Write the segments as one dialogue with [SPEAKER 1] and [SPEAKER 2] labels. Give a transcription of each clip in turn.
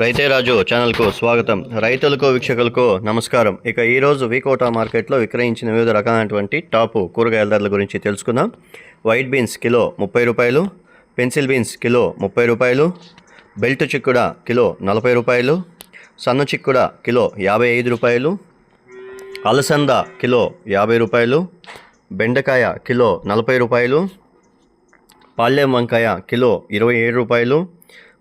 [SPEAKER 1] రైతే రాజు ఛానల్కు స్వాగతం. రైతులకు వీక్షకులకు నమస్కారం. ఇక ఈరోజు వీకోటా మార్కెట్లో విక్రయించిన వివిధ రకాలైనటువంటి టాపు కూరగాయల ధరల గురించి తెలుసుకుందాం. వైట్ బీన్స్ కిలో ముప్పై రూపాయలు పెన్సిల్ బీన్స్ కిలో ముప్పై రూపాయలు బెల్ట్ చిక్కుడ కిలో నలభై రూపాయలు సన్న చిక్కుడ కిలో యాభై ఐదు రూపాయలు అలసంద కిలో యాభై రూపాయలు బెండకాయ కిలో నలభై రూపాయలు పాల్యం వంకాయ కిలో ఇరవై ఏడు రూపాయలు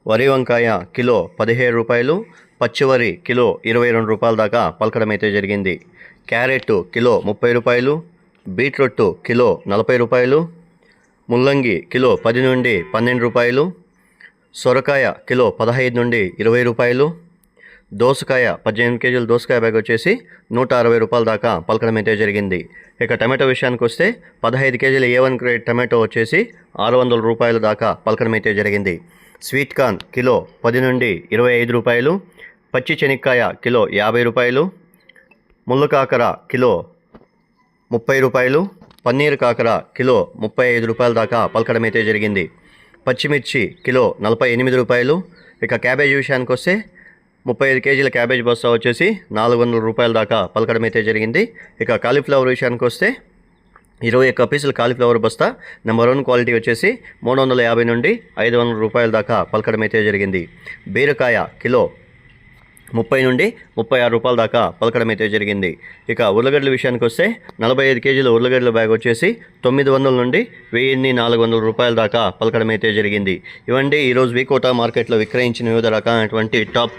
[SPEAKER 1] వరి వంకాయ కిలో పదిహేడు రూపాయలు పచ్చివరి కిలో ఇరవై రెండు రూపాయల దాకా పలకడం అయితే జరిగింది. క్యారెట్ కిలో ముప్పై రూపాయలు బీట్రూట్ కిలో నలభై రూపాయలు ముల్లంగి కిలో పది నుండి పన్నెండు రూపాయలు సొరకాయ కిలో పదహైదు నుండి ఇరవై రూపాయలు దోసకాయ పద్దెనిమిది కేజీల దోసకాయ బ్యాగ్ వచ్చేసి నూట అరవై రూపాయల దాకా పలకడం అయితే జరిగింది. ఇక టమాటో విషయానికి వస్తే పదహైదు కేజీల ఏ వన్ గ్రేడ్ టమాటో వచ్చేసి ఆరు వందల రూపాయల దాకా పలకడం అయితే జరిగింది. స్వీట్ కార్న్ కిలో పది నుండి ఇరవై ఐదు రూపాయలు పచ్చి శనక్కాయ కిలో యాభై రూపాయలు ముళ్ళు కాకర కిలో ముప్పై రూపాయలు పన్నీర్ కాకర కిలో ముప్పై ఐదు రూపాయల దాకా పలకడం అయితే జరిగింది. పచ్చిమిర్చి కిలో నలభై ఎనిమిది రూపాయలు ఇక క్యాబేజీ విషయానికి వస్తే ముప్పై ఐదు కేజీల క్యాబేజ్ బస్తా వచ్చేసి నాలుగు వందల రూపాయల దాకా పలకడం అయితే జరిగింది. ఇక కాలీఫ్లవర్ విషయానికి వస్తే ఇరవై ఒక్క పీసులు కాలీఫ్లవర్ బస్తా నెంబర్ వన్ క్వాలిటీ వచ్చేసి మూడు వందల యాభై నుండి ఐదు వందల రూపాయల దాకా పలకడం అయితే జరిగింది. బీరకాయ కిలో ముప్పై నుండి ముప్పై ఆరు రూపాయల దాకా పలకడం అయితే జరిగింది. ఇక ఉర్లగడ్డల విషయానికి వస్తే నలభై ఐదు కేజీల ఉర్లగడ్డల బ్యాగ్ వచ్చేసి తొమ్మిది వందల నుండి వెయ్యిన్ని నాలుగు వందల రూపాయల దాకా పలకడం అయితే జరిగింది. ఇవండి ఈరోజు వీకోటా మార్కెట్లో విక్రయించిన వివిధ రకాలైనటువంటి టాప్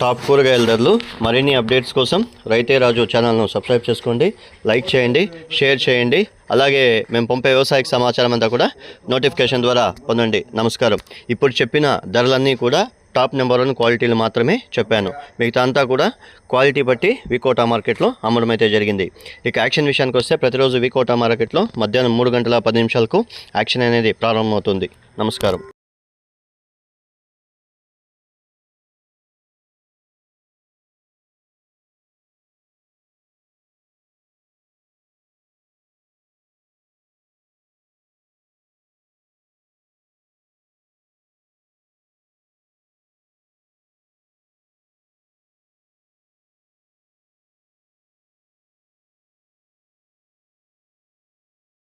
[SPEAKER 1] టాప్ కూరగాయల ధరలు మరిన్ని అప్డేట్స్ కోసం రైతే రాజు ఛానల్ను సబ్స్క్రైబ్ చేసుకోండి లైక్ చేయండి షేర్ చేయండి. అలాగే మేము పంపే వ్యవసాయక సమాచారం అంతా కూడా నోటిఫికేషన్ ద్వారా పొందండి. నమస్కారం. ఇప్పుడు చెప్పిన ధరలన్నీ కూడా టాప్ నెంబర్ వన్ క్వాలిటీలు మాత్రమే చెప్పాను. మిగతా అంతా కూడా క్వాలిటీ బట్టి వికోటా మార్కెట్లో అమ్మడం అయితే జరిగింది. ఇక యాక్షన్ విషయానికి వస్తే ప్రతిరోజు వికోటా మార్కెట్లో మధ్యాహ్నం మూడు గంటల పది నిమిషాలకు యాక్షన్ అనేది ప్రారంభమవుతుంది. నమస్కారం.